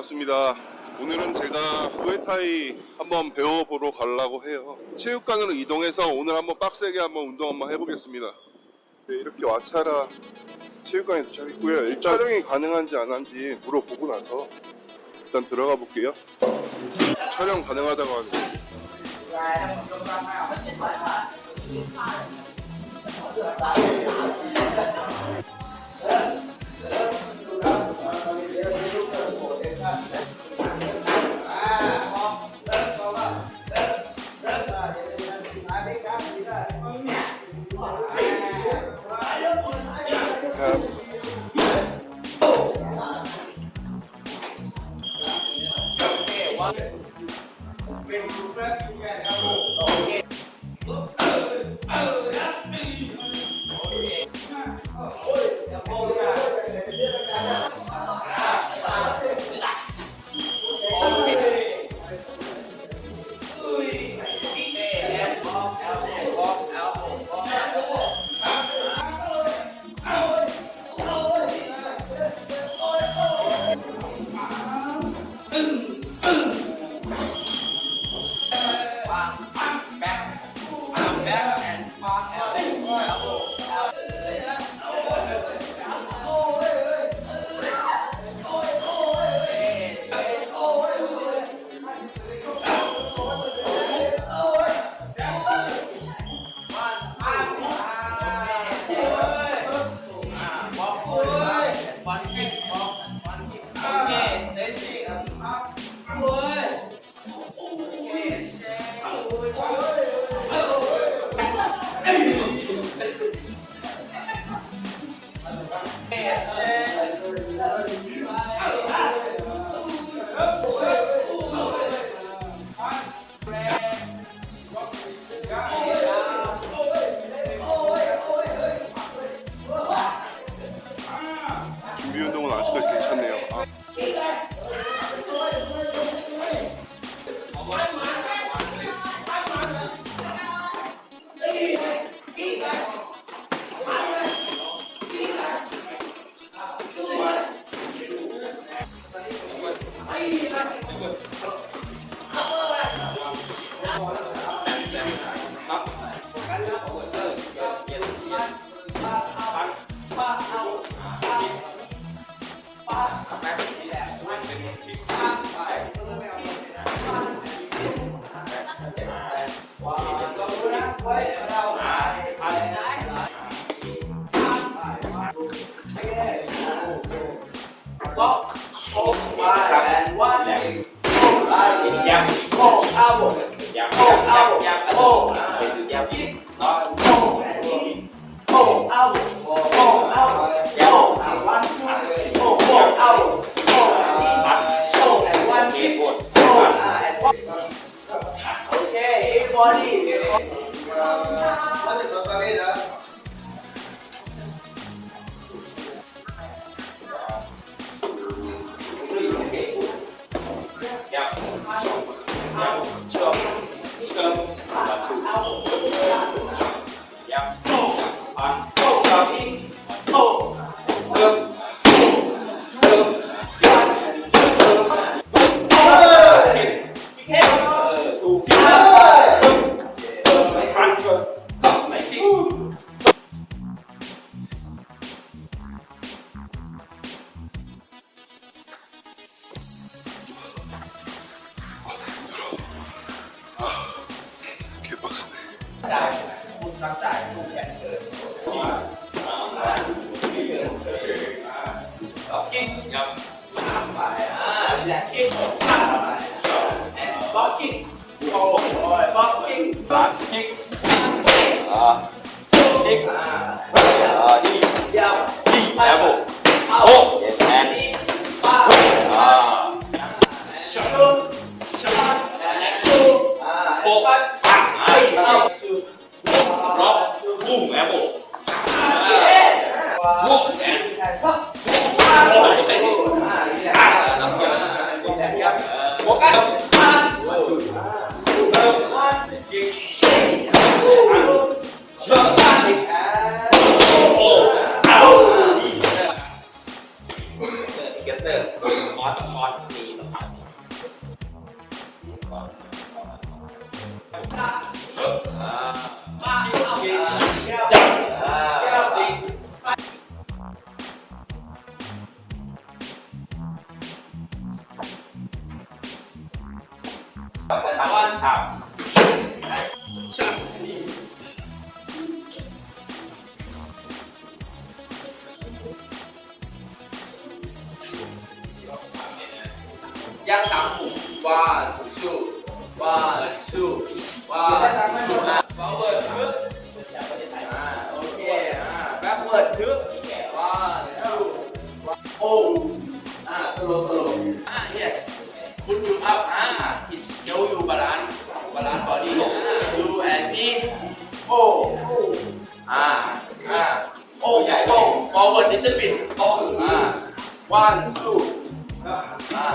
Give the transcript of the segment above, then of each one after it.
반갑습니다. 오늘은 제가 무에타이 한번 배워보러 가려고 해요. 체육관으로 이동해서 오늘 한번 빡세게 한번 운동 한번 해보겠습니다. 네, 이렇게 와차라 체육관에 도착했고요. 일단 촬영이 가능한지 안 한지 물어보고 나서 일단 들어가 볼게요. 촬영 가능하다고 하네요. บ๊อบกิ๊กโอ้ยบ๊อบกิ๊กบ๊อบกิ๊กอ่ากิ๊กอ่า ย่างสามถุง one two one two one two อะ forward ทึบอ่าโอเคอ่า backward ทึบ one two one โอ้อ่าสโลสโลอ่า yes คุณดู up อ่า it show you balance balance body อ่า you and me โอ้อ่าอ่าโอ้ใหญ่โอ้ forward little bit โอ้อ่า one two อ่า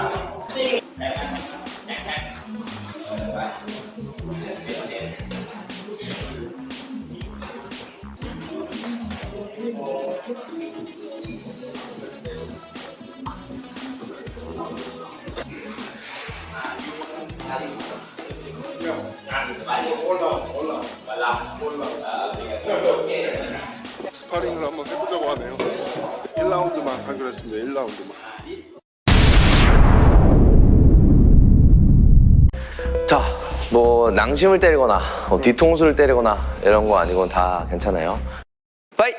스파링을 한번 해보자고 하네요. 1라운드만 하기로 했습니다. 1라운드만. 뭐 낭심을 때리거나 뭐 뒤통수를 때리거나 이런 거 아니고 다 괜찮아요. 파이!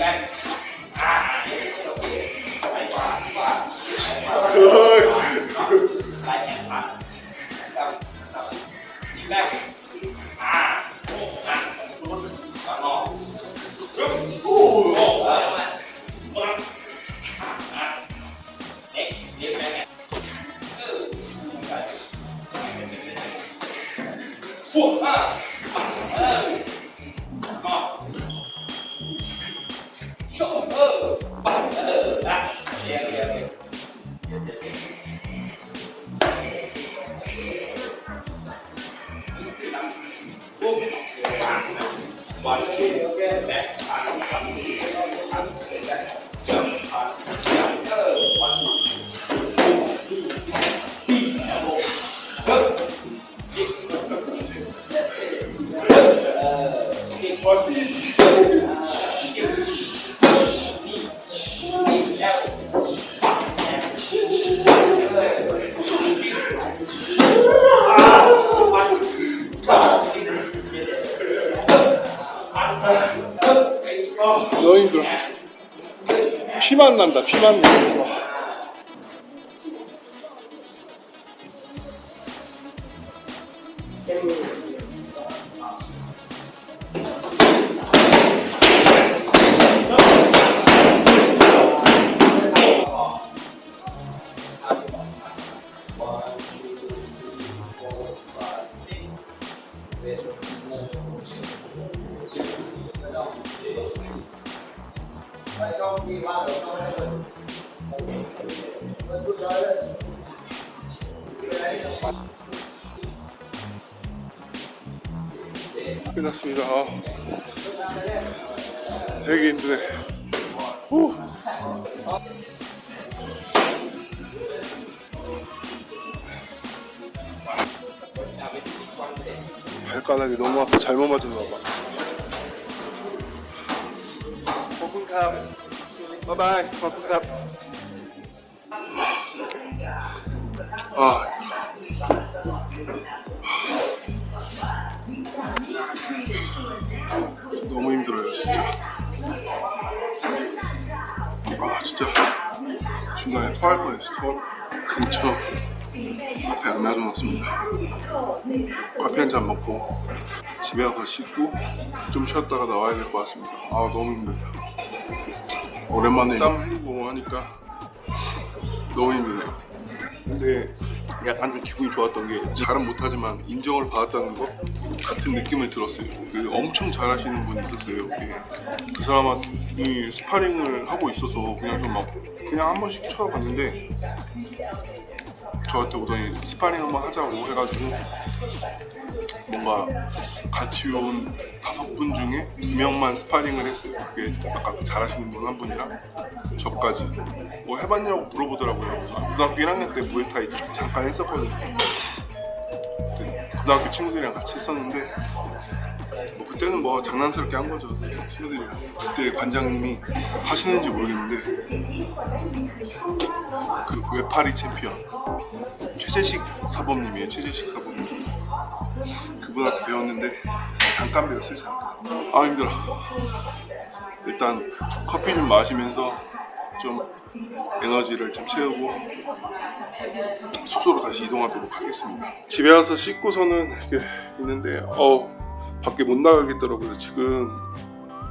เฮ้ย Watch it. 피만 난다. 피만 나. 끝났습니다. 아, 되게 힘드네. 후. 발가락이 너무 아파. 잘못 맞았나 봐. 버픈캅. 바이바이. 버픈캅. 아, 너무 힘들어요, 진짜. 아, 진짜. 중간에 토할 뻔했어, 토. 근처 카페 안 놔줘놨습니다. 커피 한 잔 먹고 집에 가서 씻고 좀 쉬었다가 나와야 될 것 같습니다. 아, 너무 힘들다. 오랜만에 땀 흘리고 하니까 너무 힘드네요. 근데 그냥 단순 기분이 좋았던 게 잘은 못하지만 인정을 받았다는 거 같은 느낌을 들었어요. 그 엄청 잘하시는 분이 있었어요. 예. 그 사람이 스파링을 하고 있어서 그냥 좀 막 그냥 한 번씩 쳐봤는데 저한테 오더니 스파링 한번 하자고 해가지고 뭔가 같이 온 다섯 분 중에 두 명만 스파링을 했어요. 그게 아까 그 잘하시는 분 한 분이랑 저까지 뭐 해봤냐고 물어보더라고요. 그래서 고등학교 1학년 때 무에타이 좀 잠깐 했었거든요. 그때 고등학교 친구들이랑 같이 했었는데 뭐 그때는 뭐 장난스럽게 한 거죠. 그냥 친구들이랑. 그때 관장님이 하시는지 모르겠는데 그 외파리 챔피언 최재식 사범님이에요. 최재식 사범님. 그분한테 배웠는데 잠깐 배웠어요. 잠깐. 아 힘들어. 일단 커피 좀 마시면서 좀 에너지를 좀 채우고 숙소로 다시 이동하도록 하겠습니다. 집에 와서 씻고서는 이렇게 있는데 어 밖에 못 나가겠더라고요. 지금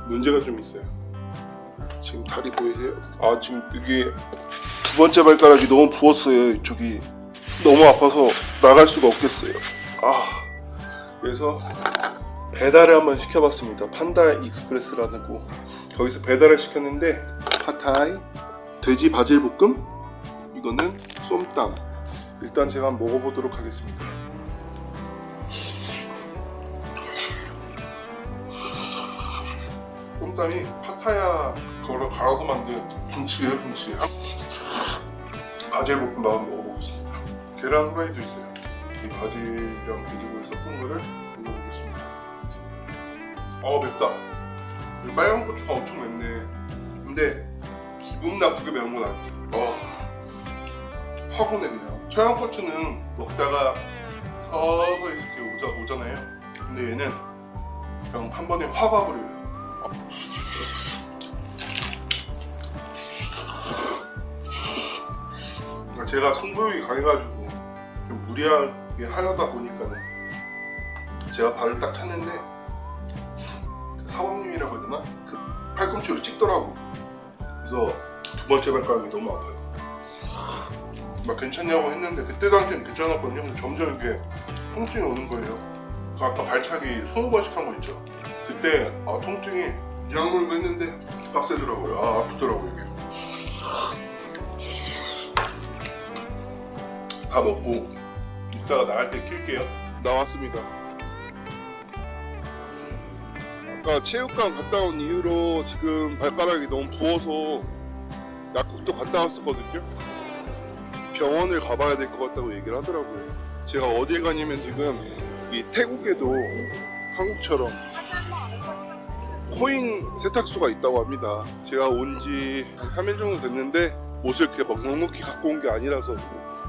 문제가 좀 있어요. 지금 다리 보이세요? 아 지금 여기 두 번째 발가락이 너무 부었어요. 이쪽이 너무 아파서 나갈 수가 없겠어요. 아 그래서 배달을 한번 시켜봤습니다. 판다 익스프레스라는 곳 거기서 배달을 시켰는데 팟타이, 돼지 바질 볶음, 이거는 쏨땀. 일단 제가 한번 먹어보도록 하겠습니다. 쏨땀이 파타야 그거를 갈아서 만든 김치예요, 김치. 바질 볶음밥 한번 먹어보겠습니다. 계란 후라이도 있어요. 이 바질이랑 돼지고기 섞은 거를 먹어보겠습니다. 어 맵다. 이 빨간 고추가 엄청 맵네. 근데 기분 나쁘게 매운 건 아니야. 어확 오네 그냥. 청양 고추는 먹다가 서서히 이렇게 오자, 오잖아요. 근데 얘는 그냥 한 번에 확 와버려요. 그러니까 제가 승부욕이 강해가지고 좀 무리 하려다 보니까는 제가 발을 딱 찼는데 그 사범님이라고 해야 되나? 그 팔꿈치로 찍더라고. 그래서 두 번째 발가락이 너무 아파요. 막 괜찮냐고 했는데 그때 당시엔 괜찮았거든요. 근데 점점 이렇게 통증이 오는 거예요. 그 아까 발차기 20번씩 한 거 있죠? 그때 아 통증이 이악물고 했는데 빡세더라고요. 아 아프더라고요 이게. 다 먹고 이따가 나갈 때 낄게요. 나왔습니다. 아까 체육관 갔다 온 이후로 지금 발가락이 너무 부어서 약국도 갔다 왔었거든요. 병원을 가봐야 될 것 같다고 얘기를 하더라고요. 제가 어딜 가냐면 지금 이 태국에도 한국처럼 코인 세탁소가 있다고 합니다. 제가 온 지 3일 정도 됐는데 옷을 그렇게 막 넉넉히 갖고 온 게 아니라서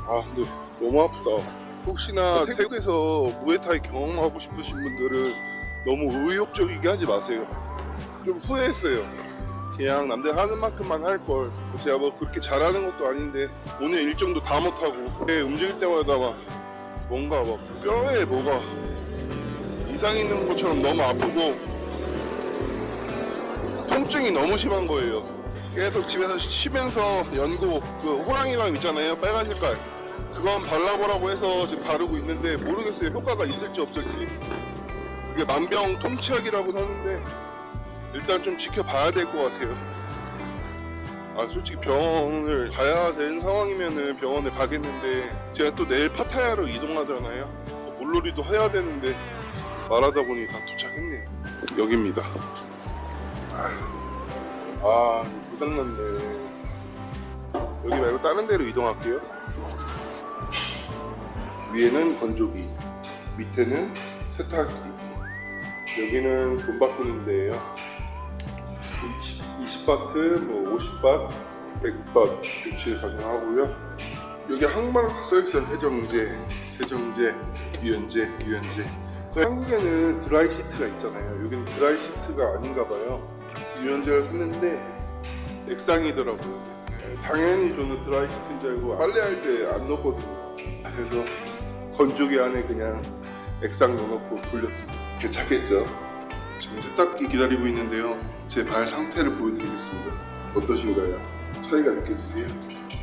아 근데 너무 아프다 혹시나 태국에서 무에타이 경험하고 싶으신 분들은 너무 의욕적이게 하지 마세요. 좀 후회했어요. 그냥 남들 하는 만큼만 할 걸. 제가 뭐 그렇게 잘하는 것도 아닌데 오늘 일정도 다 못하고 네, 움직일 때마다 막 뭔가 막 뼈에 뭐가 이상 있는 것처럼 너무 아프고 통증이 너무 심한 거예요. 계속 집에서 쉬면서 연고 그 호랑이감 있잖아요. 빨간 색깔 그건 발라보라고 해서 지금 바르고 있는데 모르겠어요. 효과가 있을지 없을지. 그게 만병통치약이라고 하는데 일단 좀 지켜봐야 될 것 같아요. 아 솔직히 병원을 가야 되는 상황이면은 병원을 가겠는데 제가 또 내일 파타야로 이동하잖아요. 뭐 물놀이도 해야 되는데 말하다 보니 다 도착했네요. 여기입니다. 아 고장났네. 여기 말고 다른 데로 이동할게요 위에는 건조기 밑에는 세탁기 여기는 돈 바꾸는 데예요 20, 20바트, 뭐 50바, 100바 교체 가능하고요. 여기 항만 다 써있어요. 세정제, 세정제, 유연제, 유연제. 한국에는 드라이 시트가 있잖아요. 여기는 드라이 시트가 아닌가 봐요. 유연제를 샀는데 액상이더라고요. 네, 당연히 저는 드라이 시트인 줄 알고 빨래할 때 안 넣었거든요. 그래서 건조기 안에 그냥 액상 넣어놓고 돌렸습니다 괜찮겠죠? 지금 세탁기 기다리고 있는데요 제 발 상태를 보여드리겠습니다 어떠신가요? 차이가 느껴지세요?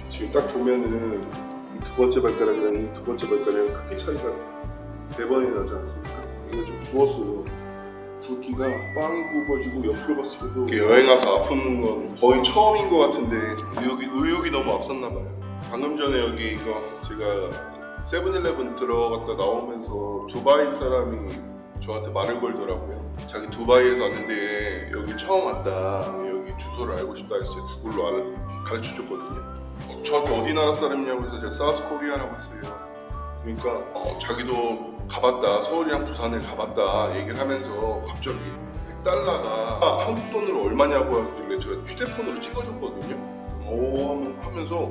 지금 딱 보면은 이 두 번째 발가락이랑 이 두 번째 발가락이랑 크기 차이가 대번이 나지 않습니까? 이거 좀 부었어요. 굵기가 빵이 굽어지고 옆으로 봤을 때도 여행 와서 아픈 건 거의 처음인 것 같은데 의욕이, 의욕이 너무 앞섰나 봐요. 방금 전에 여기 이거 제가 세븐일레븐 들어갔다 나오면서 두바이 사람이 저한테 말을 걸더라고요. 자기 두바이에서 왔는데 여기 처음 왔다. 여기 주소를 알고 싶다 해서 제가 구글로 알아, 가르쳐 줬거든요. 어, 저한테 어디 나라 사람이냐고 해서 제가 사우스 코리아라고 했어요. 그러니까 어, 자기도 가봤다 서울이랑 부산을 가봤다 얘기를 하면서 갑자기 100달러가 한국 돈으로 얼마냐고 하길래 제가 휴대폰으로 찍어줬거든요 오 하면- 하면서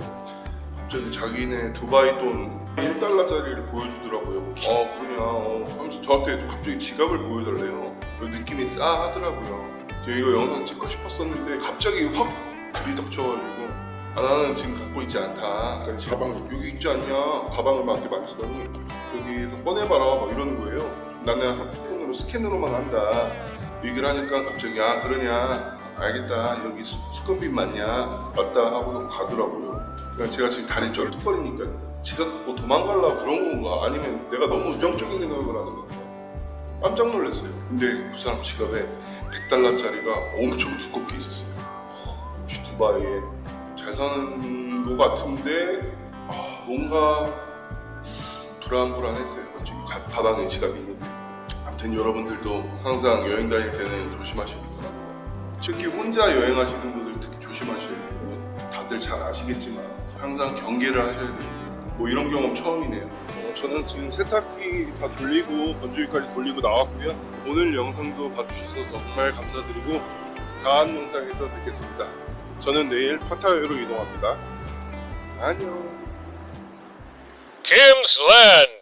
갑자기 자기네 두바이 돈 1달러짜리를 보여주더라고요 어 그러냐 어, 하면서 저한테 갑자기 지갑을 보여달래요 그 느낌이 싸하더라고요 제가 이거 영상 찍고 싶었었는데 갑자기 확 들이닥쳐가지고 아, 나는 지금 갖고 있지 않다. 그러니까 가방 여기 있지 않냐? 가방을 막 이렇게 만지더니 여기에서 꺼내봐라 막 이러는 거예요. 나는 핸드폰으로 스캔으로만 한다. 얘기를 하니까 갑자기 아 그러냐? 알겠다. 여기 수, 수건빈 맞냐? 맞다 하고 가더라고요. 그러니까 제가 지금 다리 쩔뚝거리니까 지가 갖고 도망가려고 그런 건가? 아니면 내가 너무 우정적인 생각을 하는 건가? 깜짝 놀랐어요. 근데 그 사람 지갑에 100달러짜리가 엄청 두껍게 있었어요. 혹시 두바이에 잘 사는 것 같은데 아, 뭔가 불안불안했어요. 가, 가방에 지갑이 있는데. 아무튼 여러분들도 항상 여행 다닐 때는 조심하시기 바랍니다. 특히 혼자 여행하시는 분들 특히 조심하셔야 돼요. 다들 잘 아시겠지만 항상 경계를 하셔야 됩니다. 뭐 이런 경험 처음이네요. 어, 저는 지금 세탁기 다 돌리고 건조기까지 돌리고 나왔고요. 오늘 영상도 봐주셔서 정말 감사드리고 다음 영상에서 뵙겠습니다. 저는 내일 파타야로 이동합니다. 안녕. Kim's.